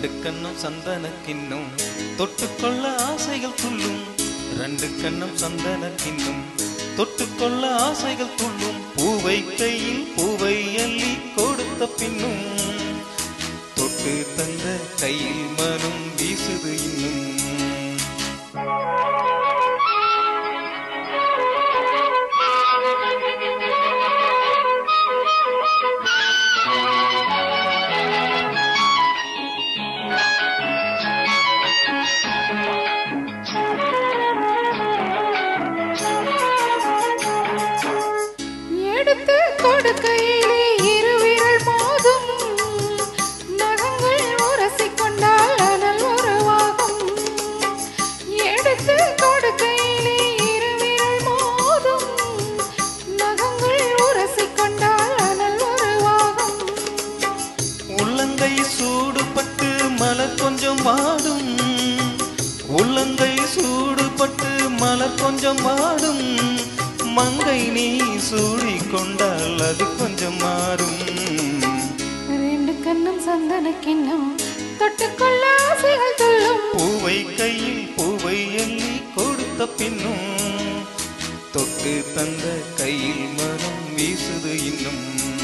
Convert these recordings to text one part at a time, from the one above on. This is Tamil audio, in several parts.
ரெண்டு கண்ணும் சந்தனக்கின்னும் தொட்டுக்கொள்ள ஆசைகள் துள்ளும். ரெண்டு கண்ணும் சந்தனக்கின்னும் தொட்டுக்கொள்ள ஆசைகள் துள்ளும். பூவை கையில் பூவை அள்ளி கொடுத்த பின்னும். தொட்டு தந்த கையில் மனம் வீசுது இன்னும். மலர் கொஞ்சம் வாடும் மங்கை நீ சூடிக்கொண்டால் அது கொஞ்சம் மாறும். ரெண்டு கண்ணும் சந்தன கிண்ணம். தொட்டுக்கொள்ள ஆசைகள் துள்ளும். பூவை கையில் பூவை எண்ணி கொடுத்த பின்னும். தொட்டு தந்த கையில் மனம் வீசுது இன்னும்.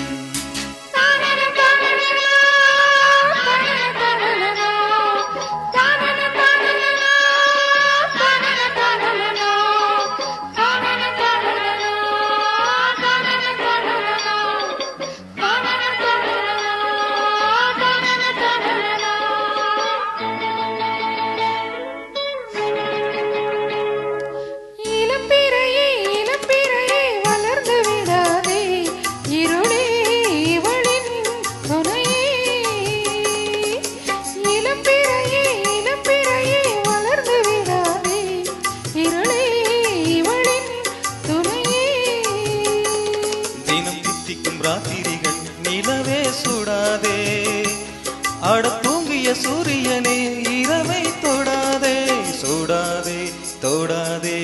ராத்திரிகள் நிலவே சுடாதே. ஆட தூங்கிய சூரியனே இரவை தொடாதே. சுடாதே தொடாதே.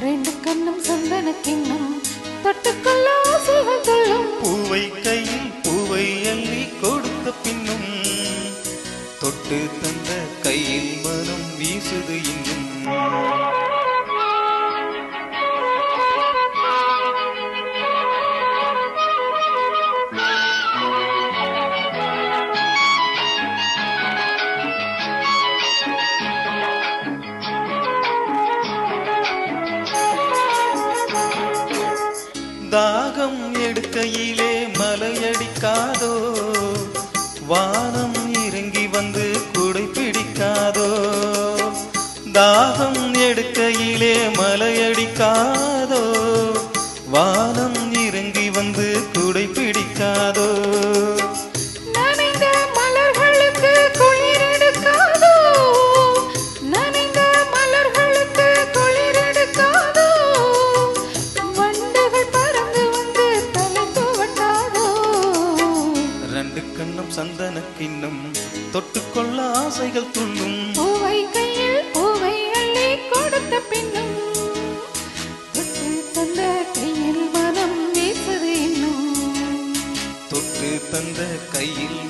ரெண்டு கண்ணும் சந்தன கிண்ணம் தொட்டுக்கொள்ள ஆசைகள் துள்ளும் பூவை கையில் பூவை அள்ளி கொடுத்த பின்னும் தொட்டு தந்த கையில் மனம் வீசுது இன்னும். மலையிலே மலையடிக்காதோ? வானம் இறங்கி வந்து குடை பிடிக்காதோ தாகம் எடுக்கையிலே மலையடிக்காதோ கிண்ணம் தொட்டுக்கொள்ள ஆசைகள் துள்ளும் பூவை கையில் பூவை அள்ளி கொடுத்த பின்னும் தொட்டு தந்த கையில் மனம் வீசுது இன்னும் தொட்டு தந்த கையில்